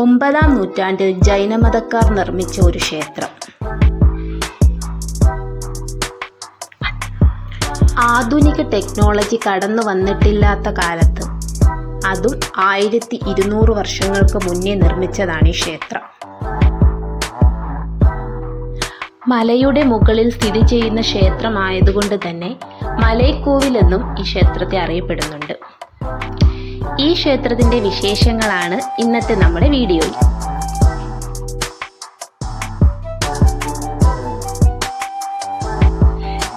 ഒമ്പതാം നൂറ്റാണ്ടിൽ ജൈനമതക്കാർ നിർമ്മിച്ച ഒരു ക്ഷേത്രം. ആധുനിക ടെക്നോളജി കടന്നു വന്നിട്ടില്ലാത്ത കാലത്ത് അതും ആയിരത്തി ഇരുന്നൂറ് വർഷങ്ങൾക്ക് മുന്നേ നിർമ്മിച്ചതാണ് ഈ ക്ഷേത്രം. മലയുടെ മുകളിൽ സ്ഥിതി ചെയ്യുന്ന ക്ഷേത്രമായതുകൊണ്ട് തന്നെ മലൈക്കോവിൽ എന്നും ഈ ക്ഷേത്രത്തെ അറിയപ്പെടുന്നുണ്ട്. ഈ ക്ഷേത്രത്തിന്റെ വിശേഷങ്ങളാണ് ഇന്നത്തെ നമ്മുടെ വീഡിയോയിൽ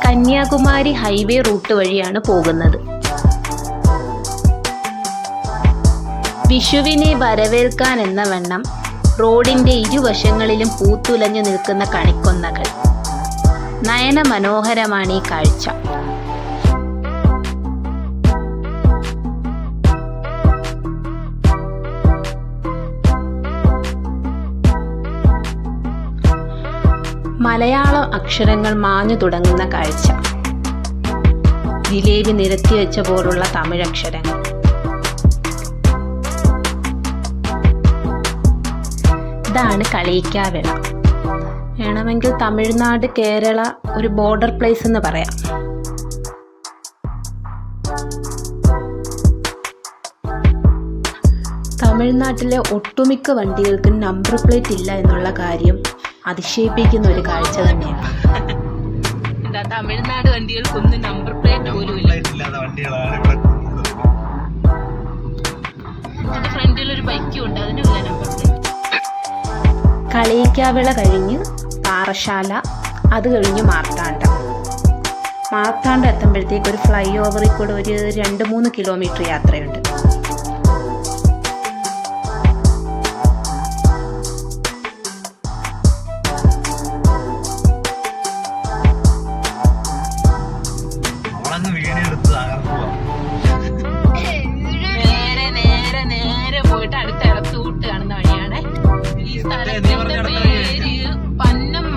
കന്യാകുമാരി ഹൈവേ റൂട്ട് വഴിയാണ് പോകുന്നത്. വിഷുവിനെ വരവേൽക്കാൻ എന്ന വണ്ണം റോഡിന്റെ ഇരുവശങ്ങളിലും പൂത്തുലഞ്ഞു നിൽക്കുന്ന കണിക്കൊന്നകൾ. നയന മനോഹരമാണ് ഈ കാഴ്ച. മലയാളം അക്ഷരങ്ങൾ മാഞ്ഞു തുടങ്ങുന്ന കാഴ്ച. ജിലേബി നിരത്തി വെച്ച പോലുള്ള തമിഴക്ഷരങ്ങൾ ഇതാണ് കളിയിക്കാവിള വേണമെങ്കിൽ തമിഴ്നാട് കേരള ഒരു ബോർഡർ പ്ലേസ് എന്ന് പറയാം. തമിഴ്നാട്ടിലെ ഒട്ടുമിക്ക വണ്ടികൾക്ക് നമ്പർ പ്ലേറ്റ് ഇല്ല എന്നുള്ള കാര്യം അതിശയിപ്പിക്കുന്ന ഒരു കാഴ്ച തന്നെയാണ്. എന്താ തമിഴ്നാട് വണ്ടികൾക്കൊന്നും നമ്പർ പ്ലേറ്റ് പോലും ഇല്ല. ഫ്രണ്ടിൽ ഒരു ബൈക്കും ഉണ്ട് അതിനുള്ള നമ്പർ കളിയിക്കാവിള കഴിഞ്ഞ് പാറശാല അത് കഴിഞ്ഞ് മാർത്താണ്ഡം. മാർത്താണ്ഡം എത്തുമ്പോഴത്തേക്ക് ഒരു ഫ്ലൈ ഓവറിൽ കൂടെ ഒരു രണ്ട് മൂന്ന് കിലോമീറ്റർ യാത്രയുണ്ട്. നേരെ നേരെ നേരെ പോയിട്ട് അടുത്ത ഈ പന്നം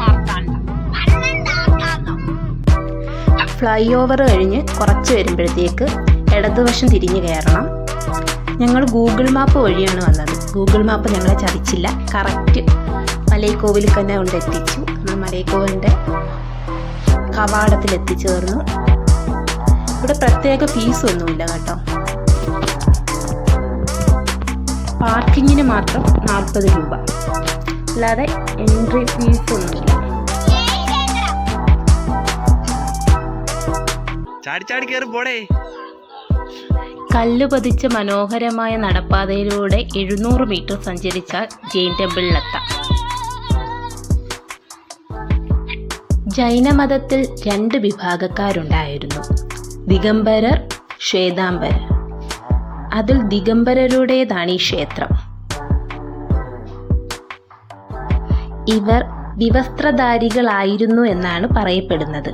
ഫ്ലൈ ഓവർ കഴിഞ്ഞ് കുറച്ച് വരുമ്പോഴത്തേക്ക് ഇടതുവശം തിരിഞ്ഞു കയറണം. ഞങ്ങൾ ഗൂഗിൾ മാപ്പ് വഴിയാണ് വന്നത്. ഗൂഗിൾ മാപ്പ് ഞങ്ങളെ ചതിച്ചില്ല. കറക്റ്റ് മലൈക്കോവിൽ തന്നെ കൊണ്ട് എത്തിച്ചു. നമ്മൾ മലൈക്കോവിലിന്റെ കവാടത്തിൽ എത്തിച്ചേർന്നു ഇവിടെ പ്രത്യേക ഫീസൊന്നുമില്ല കേട്ടോ. പാർക്കിങ്ങിന് മാത്രം നാൽപ്പത് രൂപ. അല്ലാതെ എൻട്രി ഫീസ് ഒന്നുമില്ല. കല്ല് പതിച്ച മനോഹരമായ നടപ്പാതയിലൂടെ എഴുന്നൂറ് മീറ്റർ സഞ്ചരിച്ചാൽ ജെയിൻ ടെമ്പിളിലെത്താം. ജൈനമതത്തിൽ രണ്ട് വിഭാഗക്കാരുണ്ടായിരുന്നു. ദിഗംബരർ ശ്വേതാംബരർ. അതിൽ ദിഗംബരരുടേതാണ് ഈ ക്ഷേത്രം. ഇവർ വിവസ്ത്രധാരികളായിരുന്നു എന്നാണ് പറയപ്പെടുന്നത്.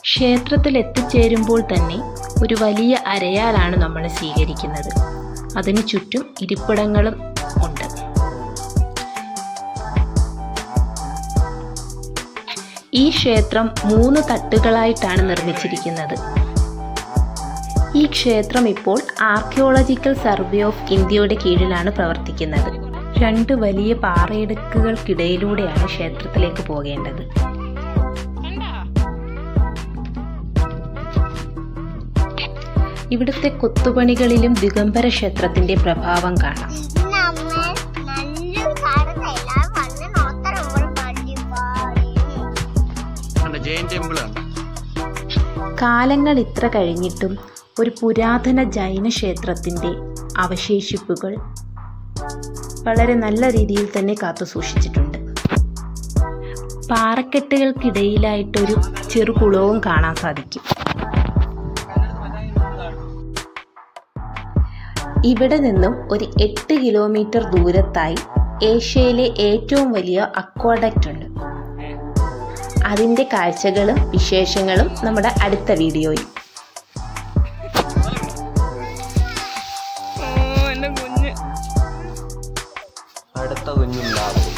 ക്ഷേത്രത്തിൽ എത്തിച്ചേരുമ്പോൾ തന്നെ ഒരു വലിയ അരയാലാണ് നമ്മൾ സ്വീകരിക്കുന്നത്. അതിനു ചുറ്റും ഇരിപ്പിടങ്ങളും ഉണ്ട്. ഈ ക്ഷേത്രം മൂന്ന് തട്ടുകളായിട്ടാണ് നിർമ്മിച്ചിരിക്കുന്നത്. ഈ ക്ഷേത്രം ഇപ്പോൾ ആർക്കിയോളജിക്കൽ സർവേ ഓഫ് ഇന്ത്യയുടെ കീഴിലാണ് പ്രവർത്തിക്കുന്നത്. രണ്ട് വലിയ പാറയിടുക്കുകൾക്കിടയിലൂടെയാണ് ക്ഷേത്രത്തിലേക്ക് പോകേണ്ടത്. ഇവിടുത്തെ കൊത്തുപണികളിലും ദിഗംബര ക്ഷേത്രത്തിന്റെ പ്രഭാവം കാണാം. ജെയിൻ ടെമ്പിൾ ആണ് കാലങ്ങൾ ഇത്ര കഴിഞ്ഞിട്ടും ഒരു പുരാതന ജൈന ക്ഷേത്രത്തിന്റെ അവശേഷിപ്പുകൾ വളരെ നല്ല രീതിയിൽ തന്നെ കാത്തു സൂക്ഷിച്ചിട്ടുണ്ട്. പാറക്കെട്ടുകൾക്കിടയിലായിട്ടൊരു ചെറുകുളവും കാണാൻ സാധിക്കും. ഇവിടെ നിന്നും ഒരു എട്ട് കിലോമീറ്റർ ദൂരത്തായി ഏഷ്യയിലെ ഏറ്റവും വലിയ അക്വാഡക്റ്റ് ഉണ്ട്. അതിന്റെ കാഴ്ചകളും വിശേഷങ്ങളും നമ്മുടെ അടുത്ത വീഡിയോയിൽ. അടുത്ത കുഞ്ഞുണ്ടാവും.